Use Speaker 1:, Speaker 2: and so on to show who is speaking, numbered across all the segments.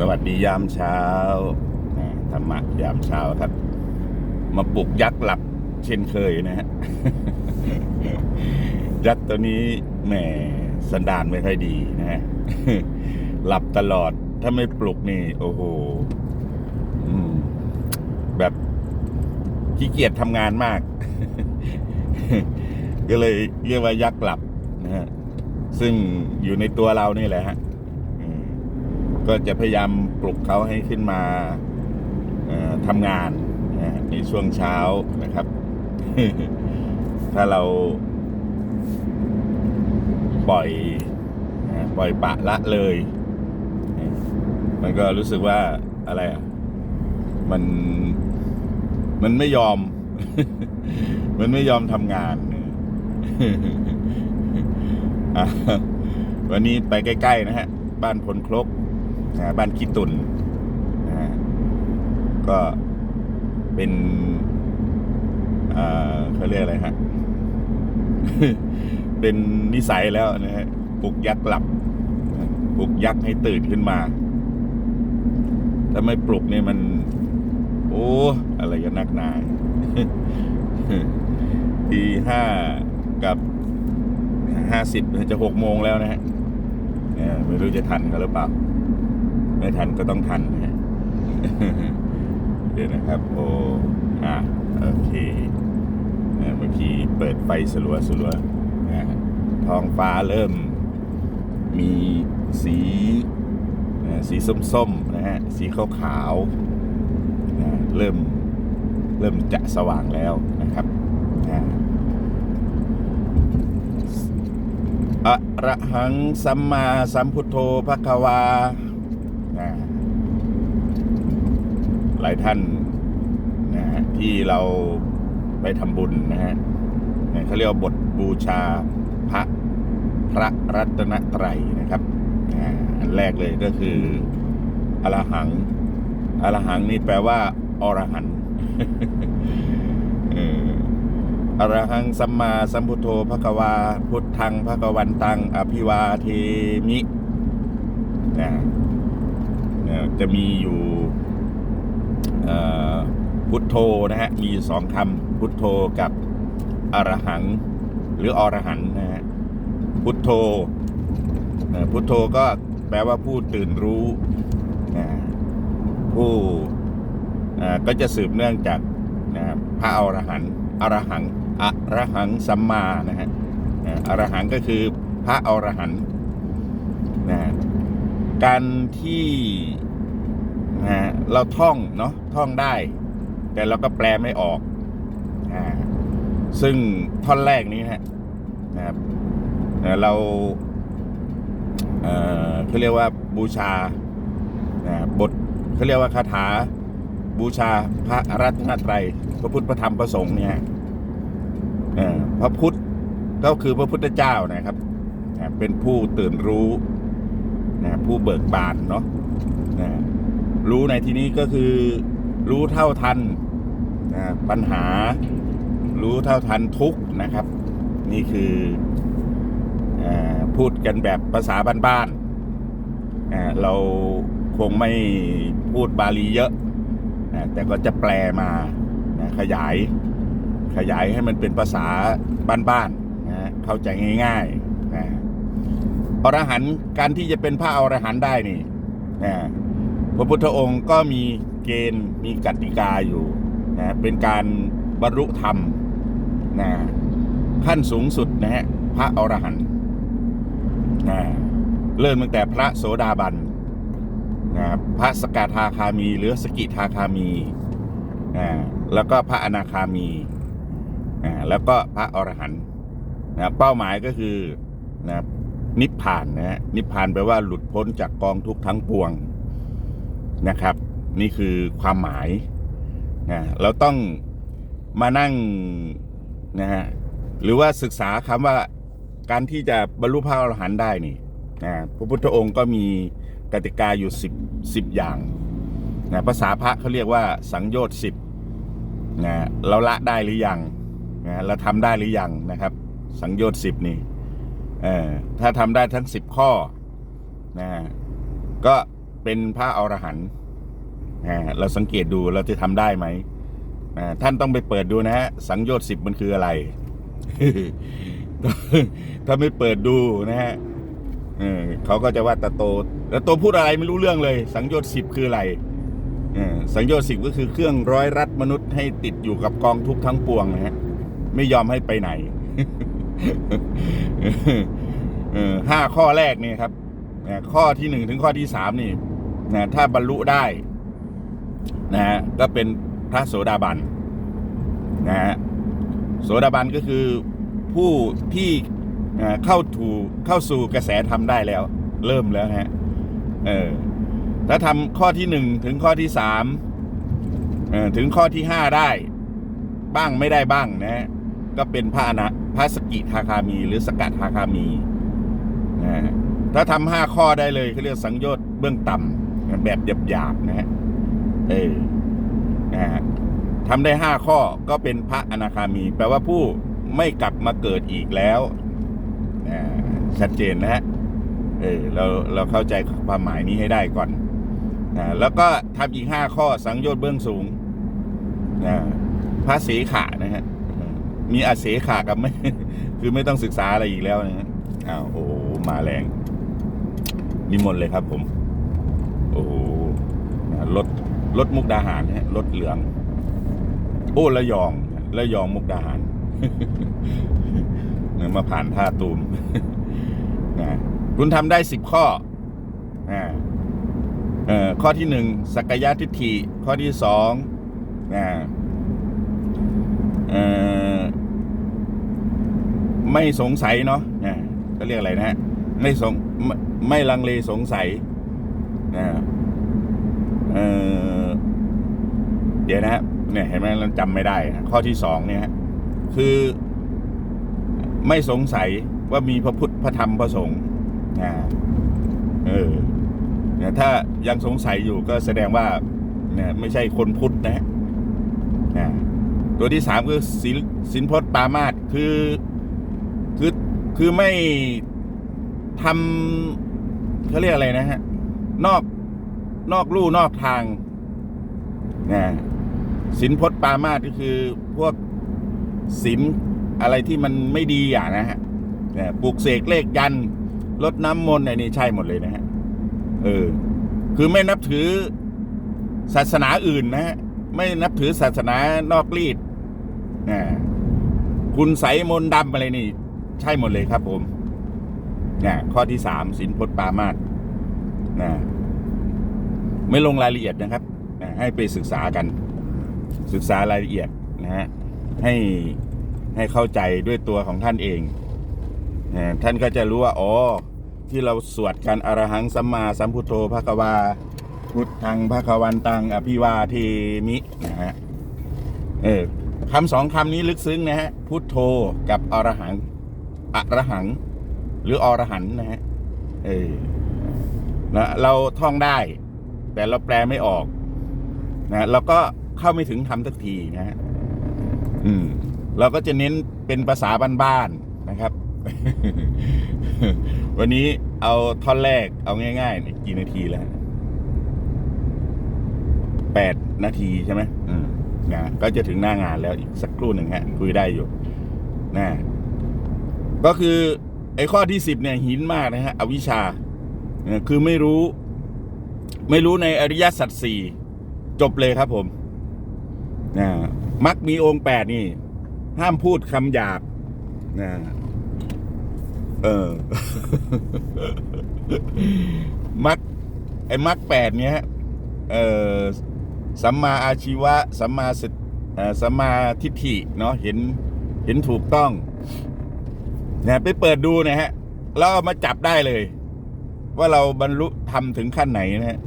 Speaker 1: สวัสดียามเช้าธรรมะยามเช้าครับ มาปลุกยักษ์หลับเช่นเคยนะฮะ ยักษ์ตัวนี้แหมสันดานไม่ค่อยดีนะฮะ หลับตลอดถ้าไม่ปลุกนี่ โอ้โหแบบขี้เกียจทำงานมาก ก็เลยเรียกว่ายักษ์หลับนะฮะ ซึ่งอยู่ในตัวเรานี่แหละฮะ ก็จะพยายามปลุกเขาให้ขึ้นมาทำงานนะในช่วงเช้านะครับ ถ้าเราปล่อยปล่อยปะละเลย มันก็รู้สึกว่าอะไรอะ มันมันไม่ยอม มันไม่ยอมทำงาน วันนี้ไปใกล้ ๆ นะฮะ บ้านพลครก นะบ้านขี้ตุนนะก็เป็นเขาเรียกอะไรฮะ เป็นนิสัยแล้วนะฮะปลุกยักษ์หลับปลุกยักษ์ให้ตื่นขึ้นมา ถ้าไม่ปลุกเนี่ยมัน โอ้ อะไรกันนักหนาตีห้ากับห้าสิบจะหกโมงแล้วนะฮะไม่รู้จะทันกันหรือเปล่า ไม่ทันก็ต้องทันนะฮะเดี๋ยวนะครับโอ้อะโอเคเมื่อกี้เปิดไฟสลัวสลัวนะท้องฟ้าเริ่มมีสีสีส้มๆนะฮะสีขาวๆนะเริ่มเริ่มจะสว่างแล้วนะครับนะอะระหังสัมมาสัมพุทโธภควา นะหลายท่านนะฮะที่เราไปทำบุญนะฮะเขาเรียกว่าบทบูชาพระพระรัตนตรัยนะครับอันแรกเลยก็คืออรหังอรหังนี่แปลว่าอรหันอรหังสัมมาสัมพุทโธภควา พุทธังภควันตัง อภิวาเทมินะ จะมีอยู่พุทโธนะฮะ มีสองคำพุทโธกับอรหัง หรืออรหันนะฮะพุทโธพุทโธก็แปลว่าผู้ตื่นรู้นะผู้ก็จะสืบเนื่องจากนะพระอรหันต์อรหังอรหังสัมมานะฮะอรหังก็คือพระอรหันต์นะการที่ นะเราท่องเนาะท่องได้ แต่เราก็แปลไม่ออกอ่าซึ่งท่อนแรกนี้ฮะนะครับเราเอ่อเขาเรียกว่าบูชานะบทเขาเรียกว่าคาถาบูชาพระรัตนตรัยพระพุทธพระธรรมพระสงฆ์เนี่ยพระพุทธก็คือพระพุทธเจ้านะครับ เป็นผู้ตื่นรู้ผู้เบิกบานเนาะ รู้ในที่นี้ก็คือรู้เท่าทันนะปัญหา รู้เท่าทันทุกนะครับ นี่คืออพูดกันแบบภาษาบ้านๆเราคงไม่พูดบาลีเยอะแต่ก็จะแปลมาขยายขยายให้มันเป็นภาษาบ้านๆนะเข้าใจง่ายๆนะอรหันต์การที่จะเป็นพระอรหันต์ได้นี่นะ พระพุทธองค์ก็มีเกณฑ์มีกติกาอยู่นะเป็นการบรรลุธรรมนะขั้นสูงสุดนะฮะพระอรหันต์นะเริ่มตั้งแต่พระโสดาบันนะครับพระสกทาคามีหรือสกิทาคามีอ่าแล้วก็พระอนาคามีอ่าแล้วก็พระอรหันต์นะเป้าหมายก็คือนะนิพพานนะฮะนิพพานแปลว่าหลุดพ้นจากกองทุกข์ทั้งปวง นะครับ นี่คือความหมายนะเราต้องมานั่งนะฮะหรือว่าศึกษาคำว่าการที่จะบรรลุพระอรหันต์ได้นี่นะพระพุทธองค์ก็มีกติกาอยู่สิบสิบอย่างนะภาษาพระเขาเรียกว่าสังโยชน์สิบนะเราละได้หรือยังนะเราทำได้หรือยังนะครับ สังโยชน์สิบนี่เออถ้าทำได้ทั้งสิบข้อนะก็ เป็นพระอรหันต์เราสังเกตดูเราจะทำได้ไหมท่านต้องไปเปิดดูนะฮะสังโยชน์สิบมันคืออะไร ถ้าไม่เปิดดูนะฮะเขาก็จะว่าตาโตตาโตพูดอะไรไม่รู้เรื่องเลย สังโยชน์สิบคืออะไรสังโยชน์สิบก็คือเครื่องร้อยรัดมนุษย์ให้ติดอยู่กับกองทุกทั้งปวงนะฮะไม่ยอมให้ไปไหนห้าข้อแรกนี่ครับข้อที่หนึ่งถึงข้อที่สามนี่ นะถ้าบรรลุได้นะฮะก็เป็นพระโสดาบันนะฮะโสดาบันก็คือผู้ที่เอ่อเข้าถูเข้าสู่กระแสธรรมได้แล้ว เริ่มแล้วนะฮะเออถ้าทำข้อที่หนึ่งถึงข้อที่สามออถึงข้อที่ห้าได้ บ้างไม่ได้บ้างนะฮะก็เป็นพระอนะพระสกิทาคามี หรือสกัดทาคามีนะฮะถ้าทำห้าข้อได้เลยเขาเรียกสังโยชน์เบื้องต่ำ แบบหยาบๆนะฮะเออนะฮะทำได้ห้าข้อก็เป็นพระอนาคามี แปลว่าผู้ไม่กลับมาเกิดอีกแล้วอ่าชัดเจนนะฮะเออเราเราเข้าใจความหมายนี้ให้ได้ก่อนนะแล้วก็ทำอีกห้าข้อสังโยชน์เบื้องสูงนะพระเสขานะฮะมีอาเสขากับไม่คือไม่ต้องศึกษาอะไรอีกแล้วนะฮะอ้าวโอ้มาแรงนิมนต์เลยครับผม รถรถมุกดาหารฮะรถเหลือง โอ้ระยองระยองมุกดาหารเนี่ยมาผ่านท่าตูมนะคุณทำได้สิบข้อนะเอ่อข้อที่หนึ่งสักยะทิฏฐิข้อที่สองนะเอ่อไม่สงสัยเนาะนะก็เรียกอะไรนะฮะไม่สงไม่ไม่ลังเลสงสัยนะ เออเดี๋ยวนะฮะเนี่ยเห็นไหมเราจำไม่ได้นะข้อที่สองเนี่ยคือไม่สงสัยว่ามีพระพุทธพระธรรมพระสงฆ์นะเออเนี่ยถ้ายังสงสัยอยู่ก็แสดงว่าเนี่ยไม่ใช่คนพุทธนะฮะนะตัวที่สามคือสินสินพจน์ปามาตคือคือคือไม่ทำเขาเรียกอะไรนะฮะ นอก นอกลู่นอกทางนะสินพจน์ปามาก็คือพวกสินอะไรที่มันไม่ดีอย่างนะฮะนี่ปลูกเสกเลขยันลดน้ำมนต์ไอ้นี่ใช่หมดเลยนะฮะเออ คือไม่นับถือศาสนาอื่นนะฮะไม่นับถือศาสนานอกรีดนะคุณใสมนต์ดำอะไรนี่ ใช่หมดเลยครับผมนะข้อที่สามสินพจน์ปามาสนะ ไม่ลงรายละเอียดนะครับ ให้ไปศึกษากัน ศึกษารายละเอียดนะฮะให้ให้เข้าใจด้วยตัวของท่านเองท่านก็จะรู้ว่าอ๋อที่เราสวดกันอรหังสัมมาสัมพุทโธภควาพุทธังภควันตังอภิวาเทมินะฮะเออคำสองคำนี้ลึกซึ้งนะฮะพุทโธกับอรหังอรหัง หรืออรหันนะฮะเออนะเราท่องได้ แต่เราแปลไม่ออกนะเราก็เข้าไม่ถึงทำสักทีนะฮะอืม เราก็จะเน้นเป็นภาษาบ้านๆนะครับ วันนี้เอาท่อนแรกเอาง่ายๆเนี่ยกี่นาทีแล้วแปดนาทีใช่ไหมอืมนะก็จะถึงหน้างานแล้วอีกสักครู่หนึ่งฮะ คุยได้อยู่นะก็คือ ไอ้ข้อที่สิบเนี่ยหินมากนะฮะอวิชชาคือไม่รู้ ไม่รู้ในอริยสัจสี่จบเลยครับผมนะมักมีองค์แปดนี่ ห้ามพูดคำหยาบนะเออ มักไอ้มักแปดเนี้ยเออสัมมาอาชีวะสัมมาสิสัมมาทิฏฐิเนาะเห็นเห็นถูกต้องนะไปเปิดดูนะฮะแล้วมาจับได้เลย ว่าเราบรรลุทำถึงขั้นไหนนะฮะ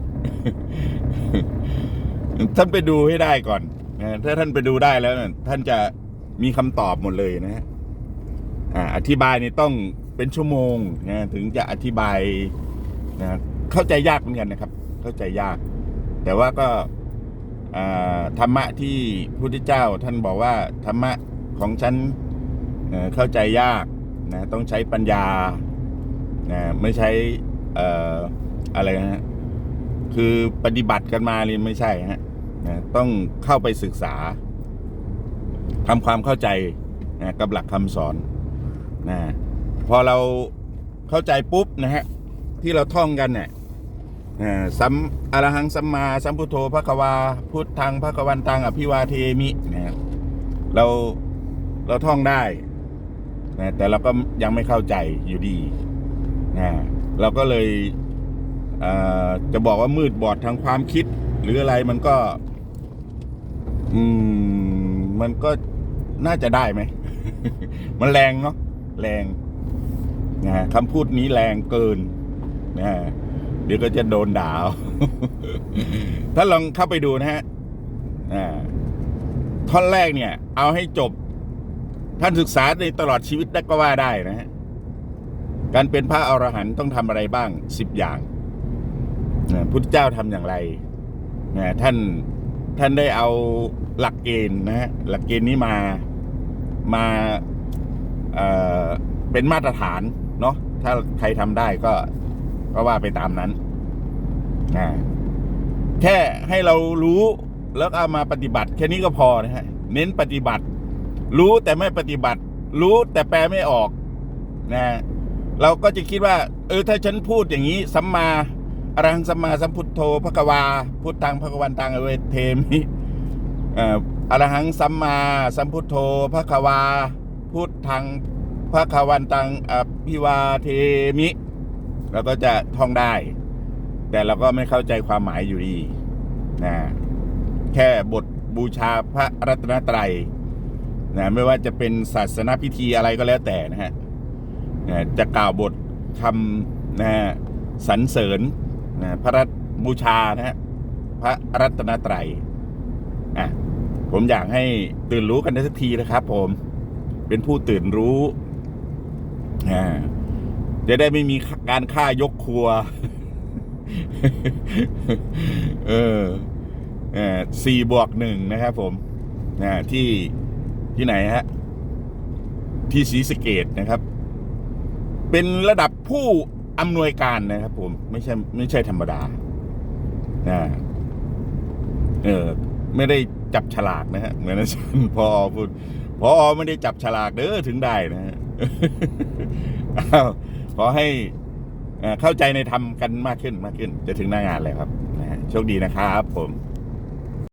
Speaker 1: ท่านไปดูให้ได้ก่อนนะถ้าท่านไปดูได้แล้วนะท่านจะมีคำตอบหมดเลยนะฮะอธิบายนี่ต้องเป็นชั่วโมงนะถึงจะอธิบายนะเข้าใจยากเหมือนกันนะครับ เข้าใจยาก แต่ว่าก็ธรรมะที่พระพุทธเจ้า ท่านบอกว่าธรรมะของฉันเอ่อเข้าใจยากนะต้องใช้ปัญญานะไม่ใช้ เอ่ออะไรนะฮะคือปฏิบัติกันมาเลยไม่ใช่ฮะนะต้องเข้าไปศึกษาทำความเข้าใจนะกับหลักคำสอนนะพอเราเข้าใจปุ๊บนะฮะที่เราท่องกันเนี่ยอ่าสัมอรหังสัมมาสัมพุทโธพระควา พุทธังพระกวันตังอภิวาเทมินะเราเราท่องได้นะแต่เราก็ยังไม่เข้าใจอยู่ดีนะ เราก็เลยเจะบอกว่ามืดบอดทางความคิด หรืออะไรมันก็ อืม มันก็น่าจะได้ไหม มันแรงเนาะแรงนะฮะคำพูดนี้แรงเกินนะฮะเดี๋ยวก็จะโดนด่าถ้าลองเข้าไปดูนะฮะท่อนแรกเนี่ย เอาให้จบ ท่านศึกษาในตลอดชีวิตได้ก็ว่าได้นะฮะ การเป็นพระอรหันต์ต้องทำอะไรบ้างสิบอย่างนะพุทธเจ้าทำอย่างไรนะท่านท่านได้เอาหลักเกณฑ์นะฮะหลักเกณฑ์นี้มามาเอ่อเป็นมาตรฐานเนาะถ้าใครทำได้ก็ก็ว่าไปตามนั้นนะแค่ให้เรารู้แล้วเอามาปฏิบัติ แค่นี้ก็พอนะฮะเน้นปฏิบัติ รู้แต่ไม่ปฏิบัติ รู้แต่แปลไม่ออกนะ เราก็จะคิดว่า เออถ้าฉันพูดอย่างนี้สัมมาอรหังสัมมาสัมพุทโธพระกวาพุทธังพระกวันตังอเวเทมิอ่ออรหังสัมมาสัมพุทโธพระกวาพุทธังพระกวันตังอภิวาเทมิเราก็จะท่องได้ แต่เราก็ไม่เข้าใจความหมายอยู่ดีนะแค่บทบูชาพระรัตนตรัยนะไม่ว่าจะเป็นศาสนาพิธีอะไรก็แล้วแต่นะฮะ จะกล่าวบทคำนะฮะสรรเสริญนะพระรัตบูชานะฮะพระรัตนตรัยอะผมอยากให้ตื่นรู้กันได้สักทีนะครับผมเป็นผู้ตื่นรู้อ่าจะได้ไม่มีการฆ่ายกครัว เออสี่บวกหนึ่งนะครับผมนะที่ที่ไหนฮะ ที่ศรีสะเกดนะครับ เป็นระดับผู้อำนวยการนะครับผมไม่ใช่ไม่ใช่ธรรมดานะเออไม่ได้จับฉลากนะฮะเหมือนอาจารย์พอพูดพอไม่ได้จับฉลากเด้อถึงได้นะฮะขอให้เอ่อเข้าใจในธรรมกันมากขึ้นมากขึ้น จะถึงหน้างานเลยครับนะโชคดีนะครับผม